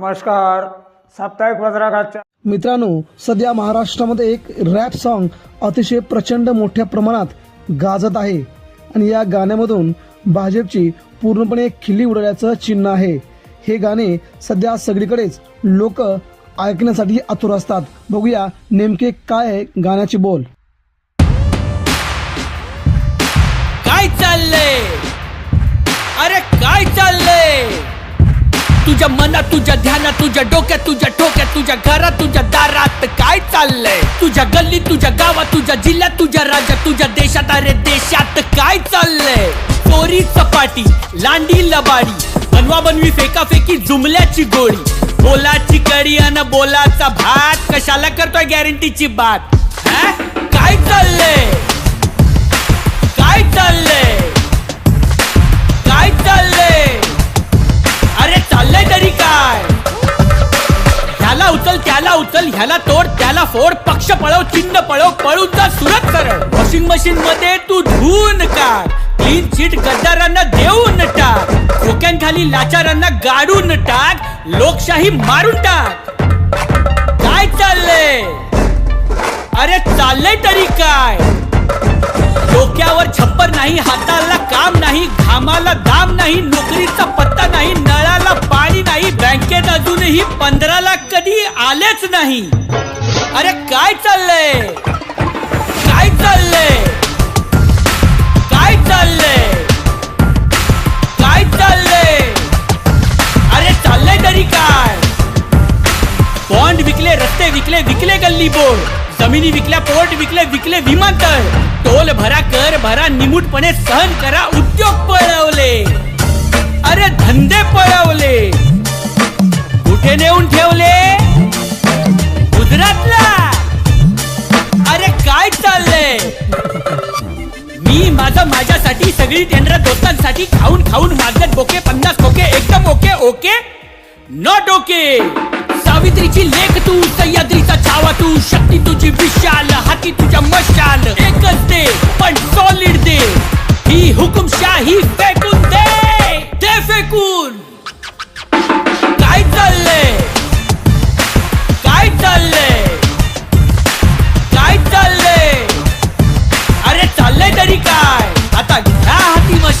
नमस्कार साप्ताहिक पत्रकाच्या मित्रांनो सध्या महाराष्ट्रामध्ये एक रॅप सॉन्ग अतिशय प्रचंड मोठ्या प्रमाणात गाजत आहे. आणि या गाण्यामधून भाजपची पूर्णपणे खिल्ली उडवल्याचं चिन्ह आहे. हे गाणे सध्या सगळीकडेच लोक ऐकण्यासाठी आतुर असतात. बघूया नेमके काय आहे गाण्याचे बोल. काय चाललंय? तुझ्या मनात तुझ्या ध्यानात तुझ्या डोक्यात तुझ्या ठोक्यात तुझ्या घरात तुझ्या दारात काय चाललंय? तुझ्या गल्लीत तुझ्या गावात तुझ्या जिल्ह्यात तुझ्या राज्यात तुझ्या देशात अरे देशात काय चाललंय? चोरी चपाटी लांडी लबाडी बनवा बनवी फेकाफेकी जुमल्याची गोळी. बोलाची कडी अन बोलाचा भात कशाला करतोय गॅरंटीची बात? काय चाललंय? उचल ह्याला तोड त्याला फोड पक्ष पळव चिन्ह पळव पळून जा सुरत सरळ. वॉशिंग मशीन मध्ये तू धुवून काढ क्लीन चिट गद्दारांना देऊन टाक. खोक्यांखाली लाचारांना गाडून टाक. लोकशाही मारून टाक. काय चाललंय? अरे चाललंय तरी काय? डोक्यावर छप्पर नाही हाताला काम नाही घामाला दाम नाही नोकरीचा पत्ता नाही नळाला पाणी बँकेत अजूनही पंधरा लाख कधी आलेच नाही. अरे काय चाललंय? काय चाललंय? काय चाललंय? काय चाललंय? अरे चाललंय तरी काय? बॉन्ड विकले रस्ते विकले विकले गल्ली बोर्ड. जमिनी विकल्या पोर्ट विकले विकले विमानतळ. टोल भरा कर भरा निमूटपणे सहन करा उद्योग पळवले माझ्यासाठी सगळी टेंडर दोस्तांसाठी खाऊन खाऊन मागत बोके पन्नास खोके एकदम ओके ओके? नॉट ओके सावित्रीची लेख तू सह्याद्रीचा छावा तू शक्ती तुझी विशाल हाती तुझ्या मश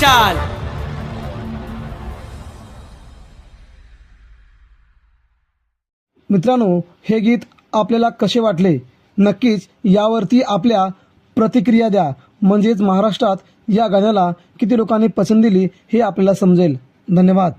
मशाल मित्रांनो हे गीत आपल्याला कसे वाटले? नक्कीच यावरती आपल्या प्रतिक्रिया द्या. म्हणजेच महाराष्ट्रात या गाण्याला किती लोकांनी पसंत दिली हे आपल्याला समजेल. धन्यवाद.